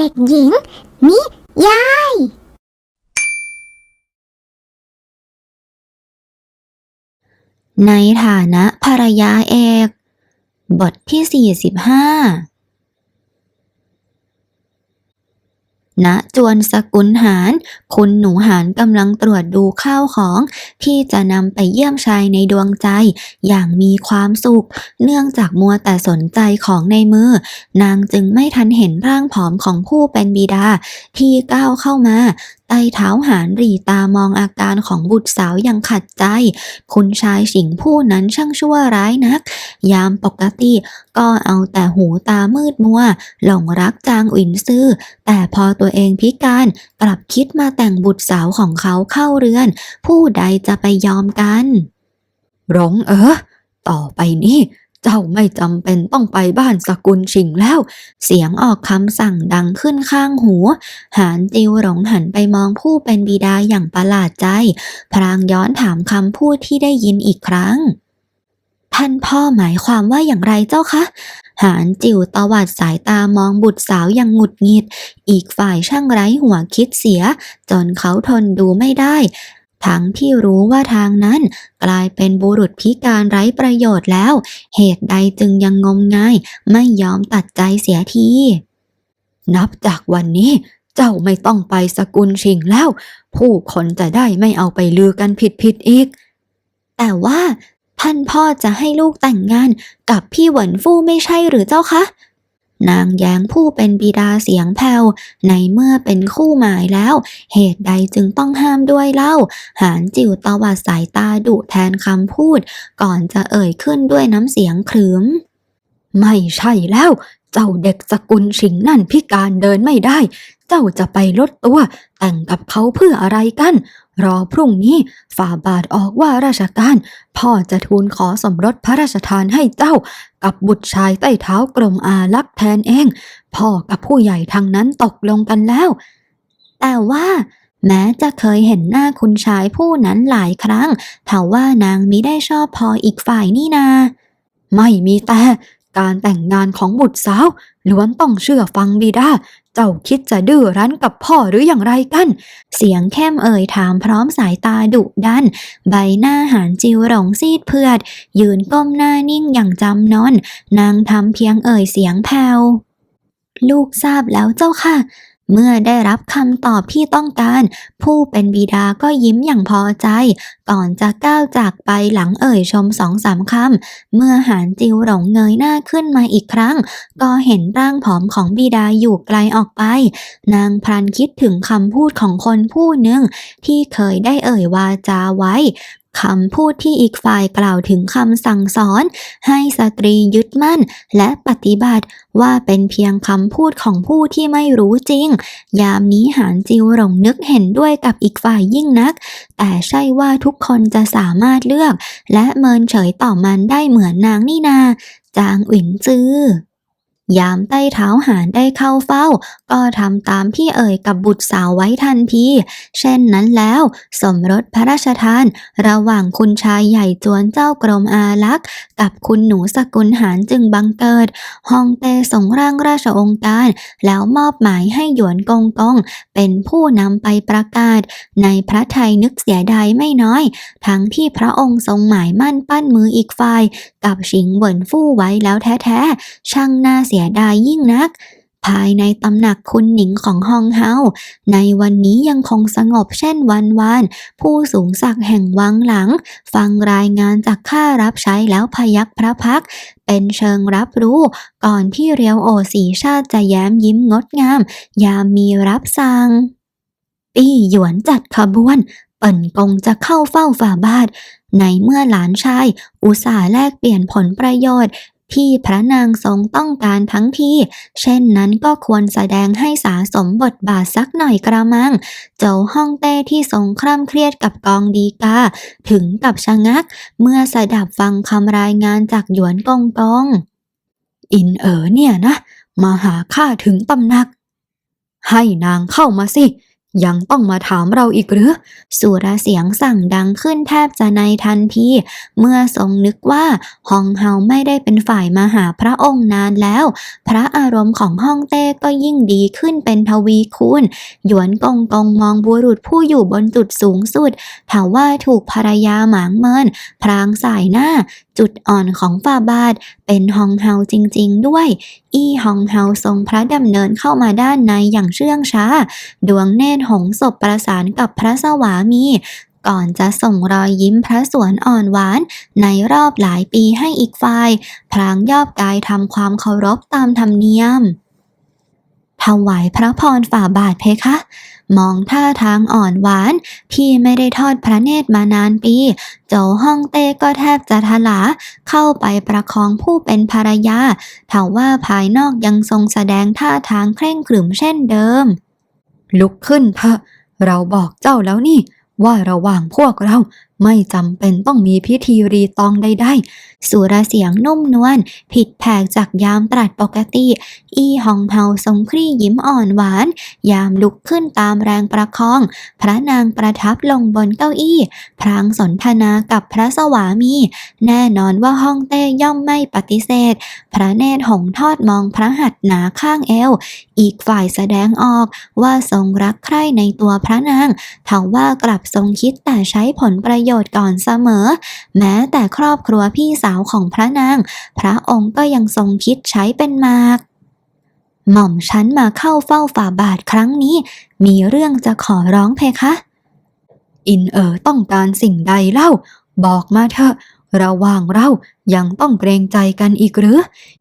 เด็กหญิง นิยาย ในฐานะภรรยาเอก บทที่ 45 ณจวนสกุลหาร คุณหนูหารกำลังตรวจดูข้าวของที่จะนำไปเยี่ยมชายในดวงใจ อย่างมีความสุข เนื่องจากมัวแต่สนใจของในมือ นางจึงไม่ทันเห็นร่างผอมของผู้เป็นบิดา ที่ก้าวเข้ามา ไต้เท้าหารรีตามองอาการของบุตรสาวอย่างขัดใจ คุณชายสิงห์ผู้นั้นช่างชั่วร้ายนัก ยามปกติก็เอาแต่หูตามืดมัว หลงรักจางอินซื่อ แต่พอตัวเองพิการกลับคิดมาแต่งบุตรสาวของเขาเข้าเรือน ผู้ใดจะไปยอมกัน ร้องเออ ต่อไปนี้ เจ้าไม่จำเป็นต้องไปบ้านสกุลชิงแล้ว เสียงออกคำสั่งดังขึ้นข้างหู หานจิวหลงหันไปมองผู้เป็นบิดาอย่างประหลาดใจ พรางย้อนถามคำพูดที่ได้ยินอีกครั้ง ท่านพ่อหมายความว่าอย่างไรเจ้าคะ หานจิวตวัดสายตามองบุตรสาวอย่างหงุดหงิด อีกฝ่ายช่างไร้หัวคิดเสีย จนเขาทนดูไม่ได้ ทั้งที่รู้ว่าทางนั้นกลายเป็นบุรุษพิการไร้ประโยชน์แล้ว เหตุใดจึงยังงมงาย ไม่ยอมตัดใจเสียที นับจากวันนี้เจ้าไม่ต้องไปสกุลชิงแล้ว ผู้คนจะได้ไม่เอาไปลือกันผิดผิดๆอีก แต่ว่าท่านพ่อจะให้ลูกแต่งงานกับพี่หวนฟู่ไม่ใช่หรือเจ้าคะ นางแย้งผู้เป็นบิดาเสียงแผ่วในเมื่อเป็นคู่หมายแล้ว เหตุใดจึงต้องห้ามด้วยเล่า หานจิวตวัดสายตาดุแทนคำพูด ก่อนจะเอ่ยขึ้นด้วยน้ำเสียงขรึม ไม่ใช่แล้ว เจ้าเด็กสกุลชิงนั่นพิการเดินไม่ได้ เจ้าจะไปลดตัวแต่งกับเขาเพื่ออะไรกัน รอพรุ่งนี้ฝ่าบาทออกว่าราชการ พ่อจะทูลขอสมรสพระราชทานให้เจ้า กับบุตรชายใต้เท้ากรมอาลักษ์แทนเอง พ่อกับผู้ใหญ่ทางนั้นตกลงกันแล้ว แต่ว่าแม้จะเคยเห็นหน้าคุณชายผู้นั้นหลายครั้งทว่านางมิได้ชอบพออีกฝ่ายนี่นา ไม่มีแต่การแต่งงานของบุตรสาวล้วนต้องเชื่อฟังบิดา เจ้าคิดจะดื้อรั้นกับพ่อหรืออย่างไรกัน เสียงเข้มเอ่ยถามพร้อมสายตาดุดัน ใบหน้าหานจิวหลงซีดเพือด ยืนก้มหน้านิ่งอย่างจำนอน นางทำเพียงเอ่ยเสียงแผ่วลูกทราบแล้วเจ้าค่ะ เมื่อได้รับคำตอบที่ต้องการ ผู้เป็นบิดาก็ยิ้มอย่างพอใจ ก่อนจะก้าวจากไปหลังเอ่ยชมสองสามคำเมื่อหานจิวหลงเงยหน้าขึ้นมาอีกครั้ง ก็เห็นร่างผอมของบิดาอยู่ไกลออกไป นางพลันคิดถึงคำพูดของคนผู้หนึ่งที่เคยได้เอ่ยวาจาไว้ คำพูดที่อีกฝ่ายกล่าวถึงคำสั่งสอน ให้สตรียึดมั่นและปฏิบัติว่าเป็นเพียงคำพูดของผู้ที่ไม่รู้จริง ยามนี้หานจิวหลงนึกเห็นด้วยกับอีกฝ่ายยิ่งนัก แต่ใช่ว่าทุกคนจะสามารถเลือก และเมินเฉยต่อมันได้เหมือนนางนี่นา จางอินจื้อ ยามใต้เท้าหารได้เข้าเฝ้า ก็ทำตามที่เอ่ยกับบุตรสาวไว้ทันที เช่นนั้นแล้ว สมรสพระราชทาน ระหว่างคุณชายใหญ่จวนเจ้ากรมอาลักษ์ กับคุณหนูสกุลหารจึงบังเกิดฮองเต้ส่งร่างราชองค์การ แล้วมอบหมายให้หยวนกงกง เป็นผู้นำไปประกาศ ในพระไทยนึกเสียดายไม่น้อย ทั้งที่พระองค์ทรงหมายมั่นปั้นมืออีกฝ่าย กับชิงเหวินฟู่ไว้แล้วแท้ๆช่างน่าเสียดายยิ่งนัก ภายในตำหนักคุณหนิงของฮองเฮา ในวันนี้ยังคงสงบเช่นวันวาน ผู้สูงศักดิ์แห่งวังหลัง ฟังรายงานจากข้ารับใช้แล้วพยักพระพัก เป็นเชิงรับรู้ ก่อนที่เรียวโอสีชาติจะแย้มยิ้มงดงาม ยามมีรับสั่งปี้หยวนจัดขบวน เปิ่นกงจะเข้าเฝ้าฝ่าบาทในเมื่อหลานชาย อุตส่าห์แลกเปลี่ยนผลประโยชน์ ที่พระนางทรงต้องการทั้งทีเช่นนั้นก็ควรแสดงให้สาสมบทบาทสักหน่อยกระมัง เจ้าฮ่องเต้ที่ทรงคร่ำเครียดกับกองดีกา ถึงกับชะงัก เมื่อสดับฟังคำรายงานจากหยวนกงกงอินเอ๋อเนี่ยนะ มาหาข้าถึงตำหนัก ให้นางเข้ามาสิ ยังต้องมาถามเราอีกหรือ สุรเสียงสั่งดังขึ้นแทบจะในทันทีเมื่อทรงนึกว่าฮองเฮาไม่ได้เป็นฝ่ายมาหาพระองค์นานแล้ว พระอารมณ์ของฮ่องเต้ก็ยิ่งดีขึ้นเป็นทวีคูณ หยวนกงกงมองบุรุษผู้อยู่บนจุดสูงสุดถาว่าถูกภรรยาหมางเมิน พรางสายหน้า จุดอ่อนของฝ่าบาท เป็นฮองเฮาจริง ๆ ด้วย อี้ฮองเฮาทรงพระดำเนินเข้ามาด้านในอย่างเชื่องช้า ดวงเนตรหงศพประสานกับพระสวามี ก่อนจะส่งรอยยิ้มพระสวนอ่อนหวาน ในรอบหลายปีให้อีกฝ่าย พลางยอบกายทำความเคารพตามธรรมเนียมถวายพระพรฝ่าบาทเพคะ มองท่าทางอ่อนหวานที่ไม่ได้ทอดพระเนตรมานานปี โจฮ่องเต้ก็แทบจะทลา เข้าไปประคองผู้เป็นภรรยาถาว่าภายนอกยังทรงแสดงท่าทางเคร่งขรึมเช่นเดิม ลุกขึ้นเถอะ เราบอกเจ้าแล้วนี่ ว่าระหว่างพวกเรา ไม่จำเป็นต้องมีพิธีรีตองใดๆสุรเสียงนุ่มนวลผิดแผกจากยามตรัสปกติ อี้องเฮาทรงครี่ยิ้มอ่อนหวาน ยามลุกขึ้นตามแรงประคอง พระนางประทับลงบนเก้าอี้พรางสนทนากับพระสวามี แน่นอนว่าฮ่องเต้ย่อมไม่ปฏิเสธ พระเนตรหงทอดมองพระหัตถ์หนาข้างเอว อีกฝ่ายแสดงออกว่าทรงรักใคร่ในตัวพระนางทว่า กลับทรงคิดแต่ใช้ผลประโยยชน์ก่อนเสมอ แม้แต่ครอบครัวพี่สาวของพระนาง พระองค์ก็ยังทรงคิดใช้เป็นมากหม่อมฉันมาเข้าเฝ้าฝ่าบาทครั้งนี้ มีเรื่องจะขอร้องเพคะ อินเอ๋อต้องการสิ่งใดเล่า บอกมาเถอะ ระหว่างเรายังต้องเกรงใจกันอีกหรือ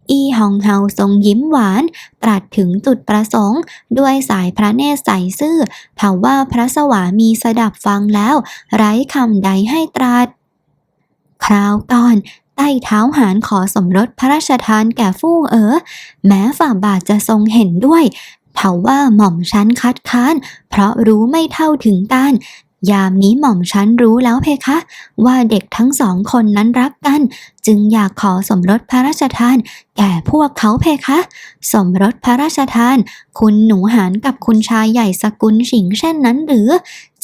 อีฮองเฮาทรงยิ้มหวาน ตรัสถึงจุดประสงค์ ด้วยสายพระเนตรใสซื่อถาว่าพระสวามีสดับฟังแล้ว ไร้คำใดให้ตรัส คราวก่อนใต้เท้าหารขอสมรสพระราชทานแก่ฟู่เอ๋อ แม้ฝ่าบาทจะทรงเห็นด้วยเถาว่าหม่อมชั้นคัดค้าน เพราะรู้ไม่เท่าถึงการ ยามนี้หม่อมชั้นรู้แล้วเพคะ ว่าเด็กทั้งสองคนนั้นรักกัน จึงอยากขอสมรสพระราชทาน แก่พวกเขาเพคะ สมรสพระราชทาน คุณหนูหานกับคุณชายใหญ่สกุลฉิงเช่นนั้นหรือ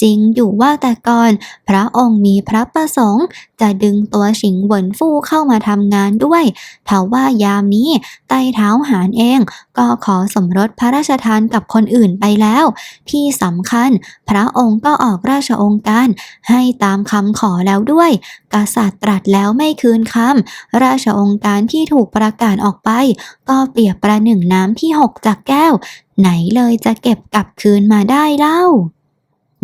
จริงอยู่ว่าแต่ก่อน พระองค์มีพระประสงค์ จะดึงตัวฉิงเหวินฟู่เข้ามาทำงานด้วยทว่ายามนี้ใต้เท้าหานเอง ก็ขอสมรสพระราชทานกับคนอื่นไปแล้ว ที่สำคัญ พระองค์ก็ออกราชองค์การให้ตามคำขอแล้วด้วย กษัตริย์ตรัสแล้วไม่คืนคำราชองค์การที่ถูกประกาศออกไป ก็เปรียบประหนึ่งน้ำที่หกจากแก้ว ไหนเลยจะเก็บกลับคืนมาได้เล่า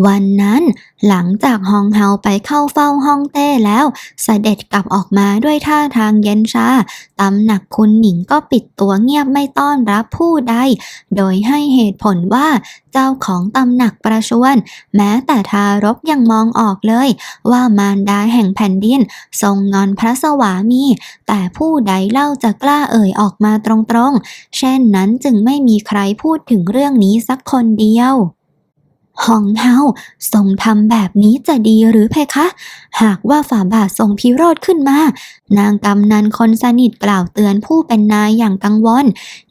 วันนั้นหลังจากฮองเฮาไปเข้าเฝ้าฮ่องเต้แล้วเสด็จกลับออกมาด้วยท่าทางเย็นชาตำหนักคุณหนิงก็ปิดตัวเงียบไม่ต้อนรับผู้ใด โดยให้เหตุผลว่าเจ้าของตำหนักประชวน แม้แต่ทารกยังมองออกเลย ว่ามารดาแห่งแผ่นดิน ทรงงอนพระสวามี แต่ผู้ใดเล่าจะกล้าเอ่ยออกมาตรงๆ เช่นนั้นจึงไม่มีใครพูดถึงเรื่องนี้สักคนเดียว ฮองเฮาทรงทำแบบนี้จะดีหรือเพคะ หากว่าฝ่าบาททรงพิโรธขึ้นมา นางกำนันคนสนิทกล่าวเตือนผู้เป็นนายอย่างกังวล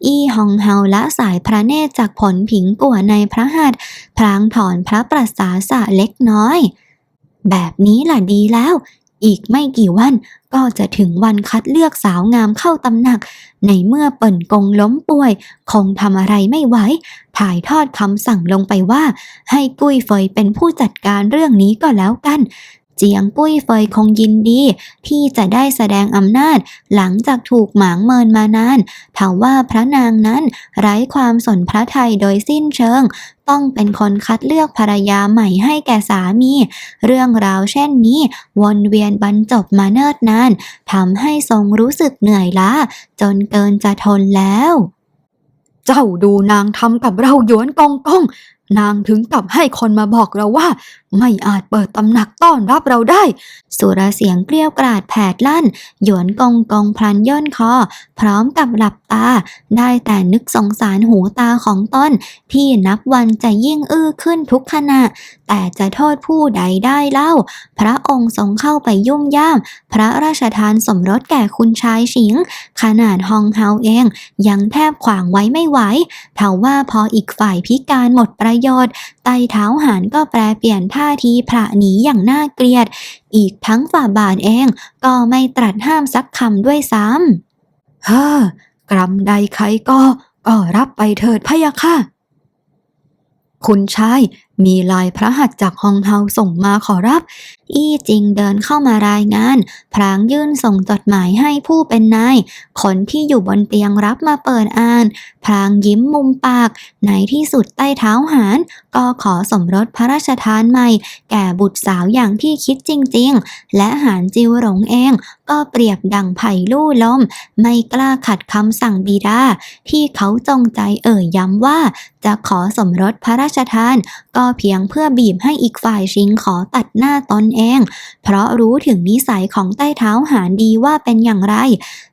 อี้ฮองเฮาละสายพระเนตรจากผลผิงกัวในพระหัตถ์พลางถอนพระประสาสะเล็กน้อย แบบนี้ล่ะดีแล้ว อีกไม่กี่วันก็จะถึงวันคัดเลือกสาวงามเข้าตำหนัก ในเมื่อเปิ่นกงล้มป่วย คงทำอะไรไม่ไหว ถ่ายทอดคำสั่งลงไปว่า ให้กุ้ยเฟยเป็นผู้จัดการเรื่องนี้ก็แล้วกัน เจียงกุ้ยเฟยคงยินดี ที่จะได้แสดงอำนาจ หลังจากถูกหมางเมินมานานถาว่าพระนางนั้นไร้ความสนพระไทยโดยสิ้นเชิง ต้องเป็นคนคัดเลือกภรรยาใหม่ให้แก่สามี เรื่องราวเช่นนี้วนเวียนบรรจบมาเนิ่นนานทำให้ทรงรู้สึกเหนื่อยล้า จนเกินจะทนแล้ว เจ้าดูนางทำกับเราหยวนกองกอง นางถึงกับให้คนมาบอกเราว่า ไม่อาจเปิดตำหนักต้อนรับเราได้ สุรเสียงเกลี้ยวกราดแผดลั่น หยวนกงกงพลันย่นคอ พร้อมกับหลับตา ได้แต่นึกสงสารหูตาของต้น ที่นับวันจะยิ่งอื้อขึ้นทุกขณะ แต่จะโทษผู้ใดได้เล่า พระองค์ทรงเข้าไปยุ่มย่าม พระราชทานสมรสแก่คุณชายฉิง ขนาดฮองเฮาเอง ยังแทบขวางไว้ไม่ไหวเท่าว่าพออีกฝ่ายพิการหมดประยชน์ ไต่เท้าหานก็แปรเปลี่ยนท่าทีพระหนีอย่างน่าเกลียด อีกทั้งฝ่าบาทเองก็ไม่ตรัสห้ามสักคำด้วยซ้ำฮ่ากรรมใดใครก็ก็รับไปเถิดพะยะค่ะ คุณชาย มีลายพระหัตถ์จากฮองเฮาส่งมาขอรับ อี้จิงเดินเข้ามารายงานพรางยื่นส่งจดหมายให้ผู้เป็นนาย คนที่อยู่บนเตียงรับมาเปิดอ่านพรางยิ้มมุมปาก ในที่สุดใต้เท้าหารก็ขอสมรสพระราชทานใหม่ แก่บุตรสาวอย่างที่คิดจริง ๆ และหานจิวหลงเอง ก็เปรียบดังไผ่ลู่ลม ไม่กล้าขัดคำสั่งบิดา ที่เขาจงใจเอ่ยย้ำว่า จะขอสมรสพระราชทานก็เพียงเพื่อบีบให้อีกฝ่ายชิงขอตัดหน้าตนเอง เพราะรู้ถึงนิสัยของใต้เท้าหารดีว่าเป็นอย่างไร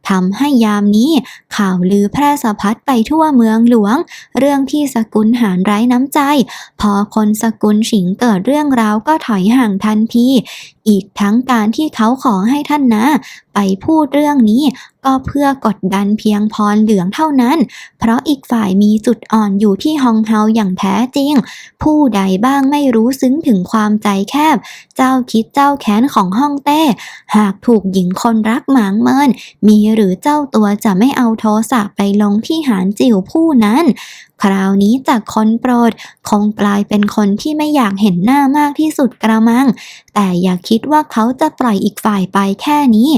ทำให้ยามนี้ ข่าวลือแพร่สะพัดไปทั่วเมืองหลวง เรื่องที่สกุลหารไร้น้ำใจ พอคนสกุลฉิงเกิดเรื่องราวก็ถอยห่างทันทีอีกทั้งการที่เขาขอให้ท่านนะ ไปพูดเรื่องนี้ ก็เพื่อกดดันเพียงพรเหลืองเท่านั้น เพราะอีกฝ่ายมีจุดอ่อนอยู่ที่ฮองเฮาอย่างแท้จริง ผู้ใดบ้างไม่รู้ซึ้งถึงความใจแคบ เจ้าคิดเจ้าแค้นของฮ่องเต้ หากถูกหญิงคนรักหมางเมินมีหรือเจ้าตัวจะไม่เอาโทสะไปลงที่หานจิ๋วผู้นั้นคราวนี้จากคนโปรดคงกลายเป็นคนที่ไม่อยากเห็นหน้ามากที่สุดกระมัง แต่อย่าคิดว่าเขาจะปล่อยอีกฝ่ายไปแค่นี้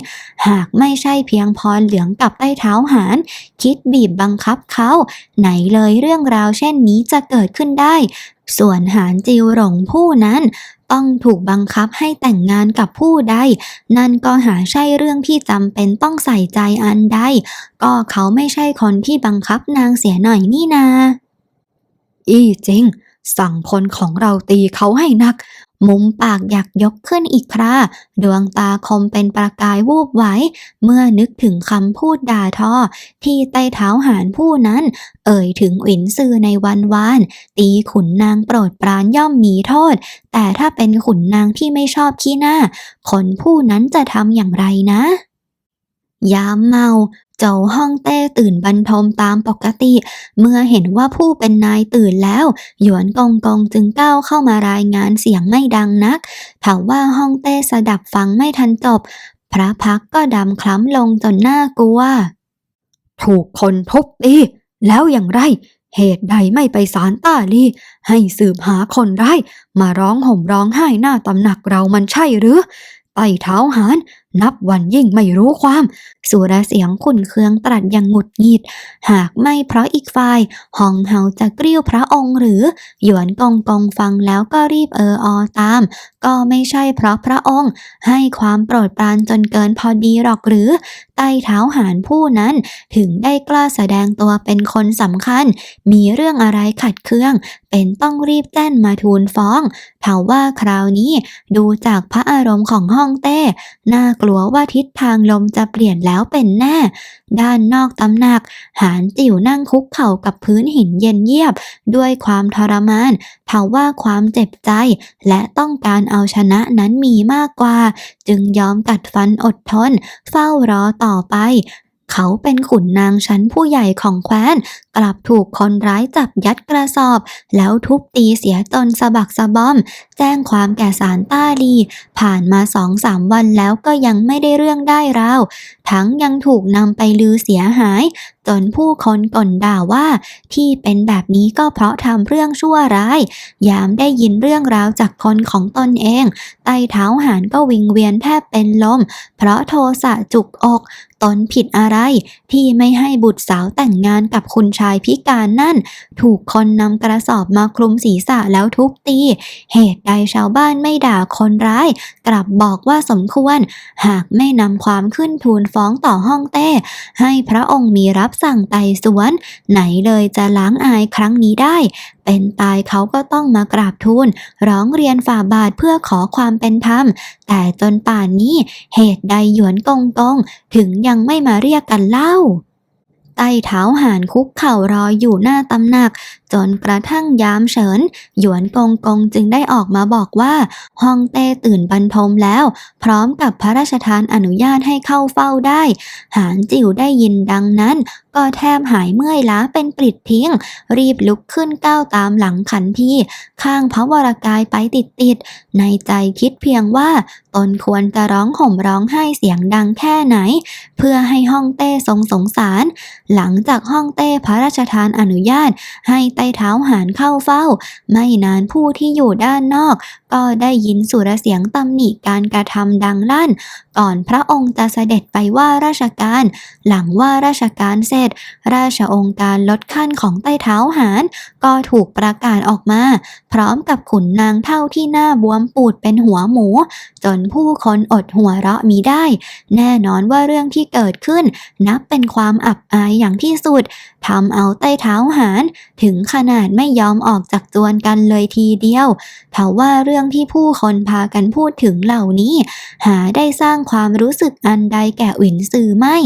หากไม่ใช่เพียงพรเหลืองกับใต้เท้าหานคิดบีบบังคับเขา ไหนเลยเรื่องราวเช่นนี้จะเกิดขึ้นได้ ส่วนหานจิวหลงผู้นั้น ต้องถูกบังคับให้แต่งงานกับผู้ใด นั่นก็หาใช่เรื่องที่จำเป็นต้องใส่ใจอันใด ก็เขาไม่ใช่คนที่บังคับนางเสียหน่อยนี่นา อีจริง สั่งคนของเราตีเขาให้หนัก มุมปากอยากยกขึ้นอีกครา ดวงตาคมเป็นประกายวูบไหว เมื่อนึกถึงคำพูดด่าทอ ที่ใต้เท้าหารผู้นั้น เอ่ยถึงอินซือในวันวาน ตีขุนนางโปรดปรานย่อมมีโทษ แต่ถ้าเป็นขุนนางที่ไม่ชอบขี้หน้า คนผู้นั้นจะทำอย่างไรนะยามเมา เจ้าห้องเต้ตื่นบรรทมตามปกติ เมื่อเห็นว่าผู้เป็นนายตื่นแล้ว หยวนกงกงจึงก้าวเข้ามารายงานเสียงไม่ดังนักถาว่าห้องเต้สดับฟังไม่ทันจบ พระพักก็ดำคล้ำลงจนน่ากลัว ถูกคนทุบตีแล้วอย่างไร เหตุใดไม่ไปสารต้าลี ให้สืบหาคนร้ายมาร้องห่มร้องไห้หน้าตำหนักเรามันใช่หรือไต่เท้าหารนับวันยิ่งไม่รู้ความ สุรเสียงขุนเคืองตรัสอย่างหงุดหงิด หากไม่เพราะอีกฝ่ายห้องเฮาจะกริ้วพระองค์หรือ หยวนกองกองฟังแล้วก็รีบเออออตาม ก็ไม่ใช่เพราะพระองค์ ให้ความโปรดปรานจนเกินพอดีหรอกหรือ ใต้เท้าหารผู้นั้นถึงได้กล้าแสดงตัวเป็นคนสำคัญ มีเรื่องอะไรขัดเคือง เป็นต้องรีบแจ้นมาทูลฟ้องเถาว่าคราวนี้ดูจากพระอารมณ์ของห้องเต้น่ากลัวว่าทิศทางลมจะเปลี่ยนแล้วเป็นแน่ ด้านนอกตำหนัก หานจิ๋วนั่งคุกเข่ากับพื้นหินเย็นเยียบ ด้วยความทรมานเถาว่าความเจ็บใจ และต้องการเอาชนะนั้นมีมากกว่า จึงยอมกัดฟันอดทน เฝ้ารอต่อไปเขาเป็นขุนนางชั้นผู้ใหญ่ของแคว้น กลับถูกคนร้ายจับยัดกระสอบ แล้วทุบตีเสียจนสะบักสะบอม แจ้งความแก่สารต้าลี ผ่านมาสองสามวันแล้วก็ยังไม่ได้เรื่องได้ราวทั้งยังถูกนำไปลือเสียหาย จนผู้คนก่นด่าว่า ที่เป็นแบบนี้ก็เพราะทำเรื่องชั่วร้าย ยามได้ยินเรื่องราวจากคนของตนเองไต้เท้าหานก็วิงเวียนแทบเป็นลม เพราะโทสะจุกอก ตนผิดอะไร ที่ไม่ให้บุตรสาวแต่งงานกับคุณชายพิการนั่น ถูกคนนำกระสอบมาคลุมศีรษะแล้วทุบตี เหตุใดชาวบ้านไม่ด่าคนร้าย กลับบอกว่าสมควร หากไม่นำความขึ้นทูลฟ้องต่อห้องเต้ ให้พระองค์มีรับสั่งไต่สวน ไหนเลยจะล้างอายครั้งนี้ได้ เป็นตายเขาก็ต้องมากราบทูล ร้องเรียนฝ่าบาทเพื่อขอความเป็นธรรม แต่จนป่านนี้เหตุใดหยวนกงกง ถึงยังไม่มาเรียกกันเล่า ใต้เท้าหานคุกเข่ารออยู่หน้าตำหนัก จนกระทั่งยามเฉิน หยวนกงกงจึงได้ออกมาบอกว่าฮ่องเต้ตื่นบรรทมแล้ว พร้อมกับพระราชทานอนุญาตให้เข้าเฝ้าได้ หานจิ๋วได้ยินดังนั้น ก็แทบหายเมื่อยล้าเป็นปลิดทิ้ง รีบลุกขึ้นก้าวตามหลังขันทีข้างพระวรากายไปติดๆในใจคิดเพียงว่าตนควรจะร้องห่มร้องไห้เสียงดังแค่ไหน เพื่อให้ฮ่องเต้ทรงสงสารหลังจากฮ่องเต้พระราชทานอนุญาต ให้ไต้เท้าหานเข้าเฝ้า ไม่นานผู้ที่อยู่ด้านนอกก็ได้ยินสุรเสียงตำหนิการกระทำดังลั่น ก่อนพระองค์จะเสด็จไปว่าราชการ หลังว่าราชการเสร็จ ราชองค์การลดขั้นของไต้เท้าหานก็ถูกประกาศออกมา พร้อมกับขุนนางเท่าที่หน้าบวมปูดเป็นหัวหมู จนผู้คนอดหัวเราะมีได้ แน่นอนว่าเรื่องที่เกิดขึ้น นับเป็นความอับอายอย่างที่สุดทำเอาใต้เท้าหารถึงขนาดไม่ยอมออกจากจวนกันเลยทีเดียวเพราะว่าเรื่องที่ผู้คนพากันพูดถึงเหล่านี้ หาได้สร้างความรู้สึกอันใดแก่หวินซือไม่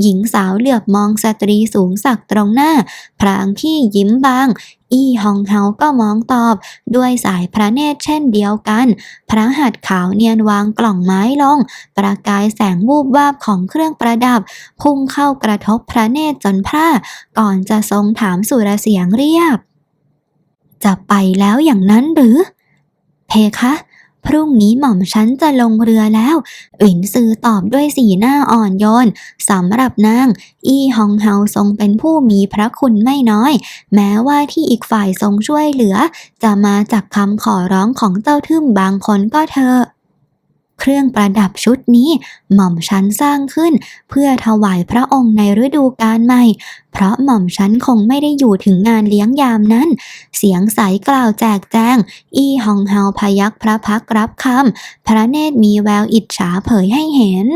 หญิงสาวเหลือบมองสตรีสูงสักตรงหน้า พรางที่ยิ้มบางอี้ฮองเฮาก็มองตอบ ด้วยสายพระเนตรเช่นเดียวกัน พระหัตถ์ขาวเนียนวางกล่องไม้ลง ประกายแสงวูบวาบของเครื่องประดับ พุ่งเข้ากระทบพระเนตรจนพร่าก่อนจะทรงถามสุรเสียงเรียบ จะไปแล้วอย่างนั้นหรือ เพคะ พรุ่งนี้หม่อมฉันจะลงเรือแล้วอินซือตอบด้วยสีหน้าอ่อนโยนสำหรับนาง อี้ฮองเฮาทรงเป็นผู้มีพระคุณไม่น้อย แม้ว่าที่อีกฝ่ายทรงช่วยเหลือ จะมาจากคำขอร้องของเจ้าทึมบางคนก็เถอะ เครื่องประดับชุดนี้หม่อมฉันสร้างขึ้น เพื่อถวายพระองค์ในฤดูกาลใหม่ เพราะหม่อมฉันคงไม่ได้อยู่ถึงงานเลี้ยงยามนั้น เสียงใสกล่าวแจกแจง อี้ฮองเฮาพยักพระพักรับคำพระเนตรมีแววอิจฉาเผยให้เห็น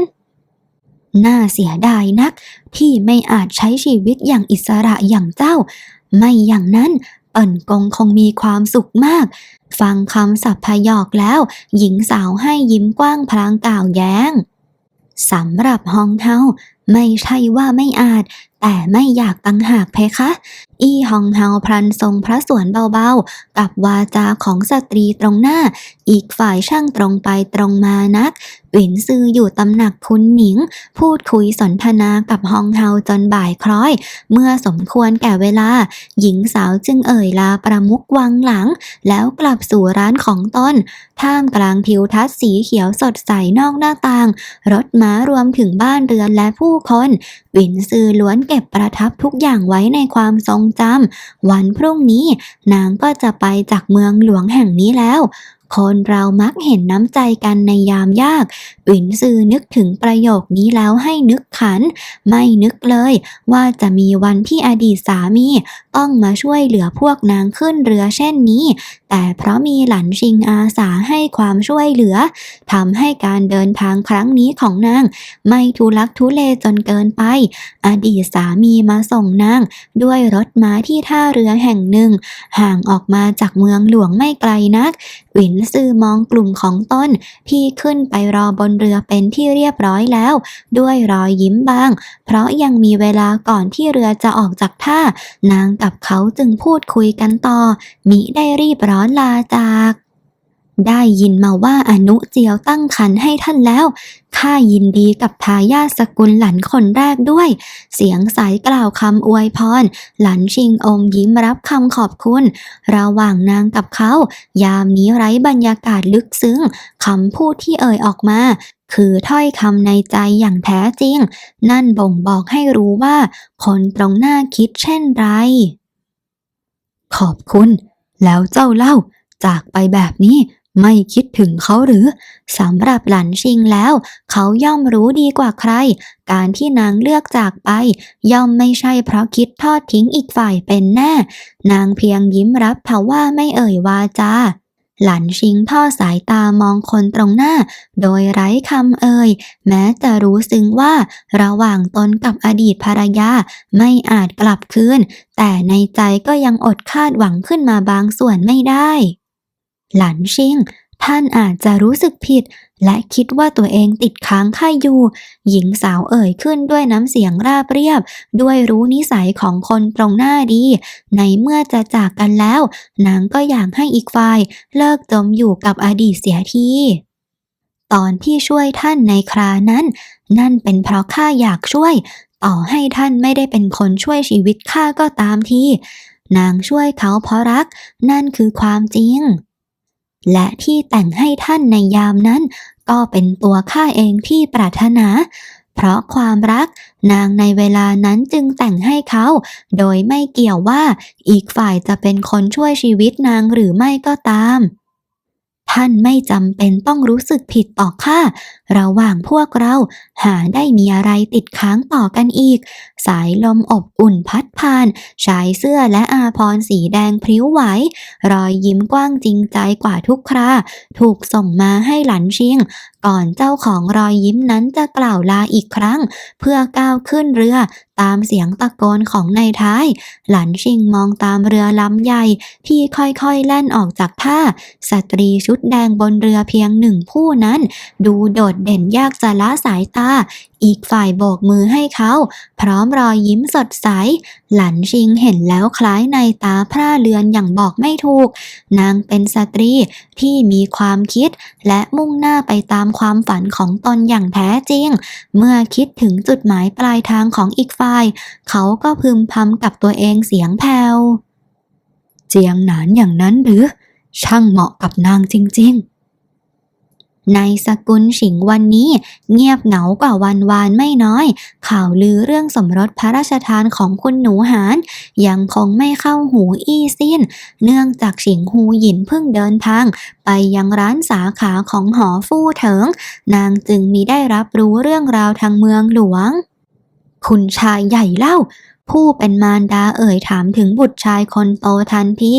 น่าเสียดายนักที่ไม่อาจใช้ชีวิตอย่างอิสระอย่างเจ้า ไม่อย่างนั้น เอิ่นกงคงมีความสุขมาก ฟังคำสัพพยอกแล้ว หญิงสาวให้ยิ้มกว้างพลางกล่าวแย้งสำหรับฮองเฮาไม่ใช่ว่าไม่อาจ แต่ไม่อยากตังหากเพคะอี้ฮองเฮาพลันทรงพระสวนเบาๆ กับวาจาของสตรีตรงหน้า อีกฝ่ายช่างตรงไปตรงมานักหวินซืออยู่ตำหนักคุณหนิง พูดคุยสนทนากับฮองเฮาจนบ่ายคล้อย เมื่อสมควรแก่เวลา หญิงสาวจึงเอ่ยลาประมุกวังหลัง แล้วกลับสู่ร้านของตนท่ามกลางทิวทัศน์สีเขียวสดใสนอกหน้าต่าง รถม้ารวมถึงบ้านเรือนและผู้คนหวินซือล้วนเก็บประทับทุกอย่างไว้ในความทรงจำวันพรุ่งนี้นางก็จะไปจากเมืองหลวงแห่งนี้แล้ว คนเรามักเห็นน้ำใจกันในยามยากหวินซือนึกถึงประโยคนี้แล้วให้นึกขัน ไม่นึกเลย ว่าจะมีวันที่อดีตสามี ต้องมาช่วยเหลือพวกนางขึ้นเรือเช่นนี้ แต่เพราะมีหลันชิงอาสาให้ความช่วยเหลือทำให้การเดินทางครั้งนี้ของนาง ไม่ทุลักทุเลจนเกินไป อดีตสามีมาส่งนาง ด้วยรถม้าที่ท่าเรือแห่งหนึ่ง ห่างออกมาจากเมืองหลวงไม่ไกลนักหวินซือมองกลุ่มของต้น ที่ขึ้นไปรอบนเรือเป็นที่เรียบร้อยแล้ว ด้วยรอยยิ้มบาง เพราะยังมีเวลาก่อนที่เรือจะออกจากท่า นางกับเขาจึงพูดคุยกันต่อมิได้รีบร้อนลาจาก ได้ยินมาว่าอนุเจียวตั้งคันให้ท่านแล้ว ข้ายินดีกับทายาทสกุลหลันคนแรกด้วย เสียงใสกล่าวคำอวยพร หลันชิงอมยิ้มรับคำขอบคุณ ระหว่างนางกับเขา ยามนี้ไร้บรรยากาศลึกซึ้งคำพูดที่เอ่ยออกมาคือถ้อยคำในใจอย่างแท้จริง นั่นบ่งบอกให้รู้ว่า คนตรงหน้าคิดเช่นไร ขอบคุณ แล้วเจ้าเล่าจากไปแบบนี้ไม่คิดถึงเขาหรือสำหรับหลันชิงแล้ว เขาย่อมรู้ดีกว่าใคร การที่นางเลือกจากไป ย่อมไม่ใช่เพราะคิดทอดทิ้งอีกฝ่ายเป็นแน่ นางเพียงยิ้มรับเถาว่าไม่เอ่ยวาจา หลันชิงทอดสายตามองคนตรงหน้า โดยไร้คำเอ่ย แม้จะรู้ซึ้งว่า ระหว่างตนกับอดีตภรรยาไม่อาจกลับคืน แต่ในใจก็ยังอดคาดหวังขึ้นมาบางส่วนไม่ได้ หลันชิง ท่านอาจจะรู้สึกผิด และคิดว่าตัวเองติดค้างค่าอยู่ หญิงสาวเอ่ยขึ้นด้วยน้ำเสียงราบเรียบ ด้วยรู้นิสัยของคนตรงหน้าดี ในเมื่อจะจากกันแล้ว นางก็อยากให้อีกฝ่าย เลิกจมอยู่กับอดีตเสียทีตอนที่ช่วยท่านในครานั้น นั่นเป็นเพราะข้าอยากช่วย ต่อให้ท่านไม่ได้เป็นคนช่วยชีวิตข้าก็ตามทีนางช่วยเขาเพราะรัก นั่นคือความจริง และที่แต่งให้ท่านในยามนั้น ก็เป็นตัวข้าเองที่ปรารถนา เพราะความรักนางในเวลานั้นจึงแต่งให้เขา โดยไม่เกี่ยวว่าอีกฝ่ายจะเป็นคนช่วยชีวิตนางหรือไม่ก็ตาม ท่านไม่จำเป็นต้องรู้สึกผิดต่อข้าระหว่างพวกเราหาได้มีอะไรติดค้างต่อกันอีก สายลมอบอุ่นพัดผ่าน ชายเสื้อและอาพรสีแดงพริ้วไหว รอยยิ้มกว้างจริงใจกว่าทุกครา ถูกส่งมาให้หลันชิง ก่อนเจ้าของรอยยิ้มนั้นจะกล่าวลาอีกครั้ง เพื่อก้าวขึ้นเรือตามเสียงตะโกนของนายท้าย หลันชิงมองตามเรือลำใหญ่ที่ค่อยๆแล่นออกจากท่า สตรีชุดแดงบนเรือเพียงหนึ่งผู้นั้น ดูโดดเด่นยากจะละสายตา อีกฝ่ายโบกมือให้เขา พร้อมรอยยิ้มสดใส หลันชิงเห็นแล้วคล้ายในตาพร่าเลือนอย่างบอกไม่ถูก นางเป็นสตรีที่มีความคิด และมุ่งหน้าไปตามความฝันของตนอย่างแท้จริง เมื่อคิดถึงจุดหมายปลายทางของอีกฝ่าย เขาก็พึมพำกับตัวเองเสียงแผ่วเจียงหนานอย่างนั้นหรือ ช่างเหมาะกับนางจริง ๆ ในสกุลฉิงวันนี้ เงียบเหงากว่าวันวานไม่น้อย ข่าวลือเรื่องสมรสพระราชทานของคุณหนูหาน ยังคงไม่เข้าหูอี้สิ้น เนื่องจากฉิงฮูหยินเพิ่งเดินทาง ไปยังร้านสาขาของหอฟู่เถิง นางจึงมีได้รับรู้เรื่องราวทางเมืองหลวง คุณชายใหญ่เล่า ผู้เป็นมารดาเอ่ยถามถึงบุตรชายคนโตทันที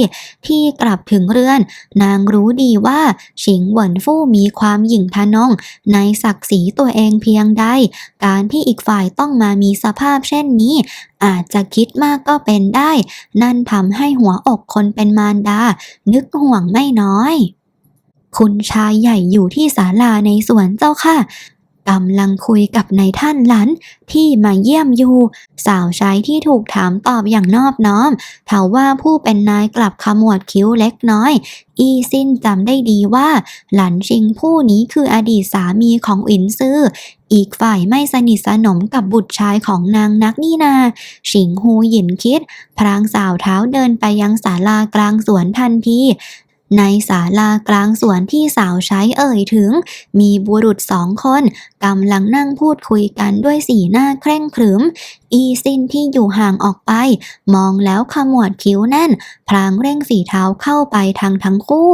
ที่กลับถึงเรือน นางรู้ดีว่าฉิงเหวินฟู่มีความหยิ่งทะนง ในศักดิ์ศรีตัวเองเพียงใด การที่อีกฝ่ายต้องมามีสภาพเช่นนี้ อาจจะคิดมากก็เป็นได้ นั่นทำให้หัวอกคนเป็นมารดา นึกห่วงไม่น้อย คุณชายใหญ่อยู่ที่ศาลาในสวนเจ้าค่ะ กำลังคุยกับนายท่านหลันที่มาเยี่ยมอยู่ สาวใช้ที่ถูกถามตอบอย่างนอบน้อมเถาว่าผู้เป็นนายกลับขมวดคิ้วเล็กน้อย อีซินจำได้ดีว่า หลันชิงผู้นี้คืออดีตสามีของอินซื่ออีกฝ่ายไม่สนิทสนมกับบุตรชายของนางนักนี่นา ชิงฮูหยินคิด พรางสาวเท้าเดินไปยังศาลากลางสวนทันที ในศาลากลางสวนที่สาวใช้เอ่ยถึง มีบุรุษสองคนกำลังนั่งพูดคุยกันด้วยสีหน้าเคร่งขรึม อีซินที่อยู่ห่างออกไป มองแล้วขมวดคิ้วแน่น พลางเร่งฝีเท้าเข้าไปทางทั้งคู่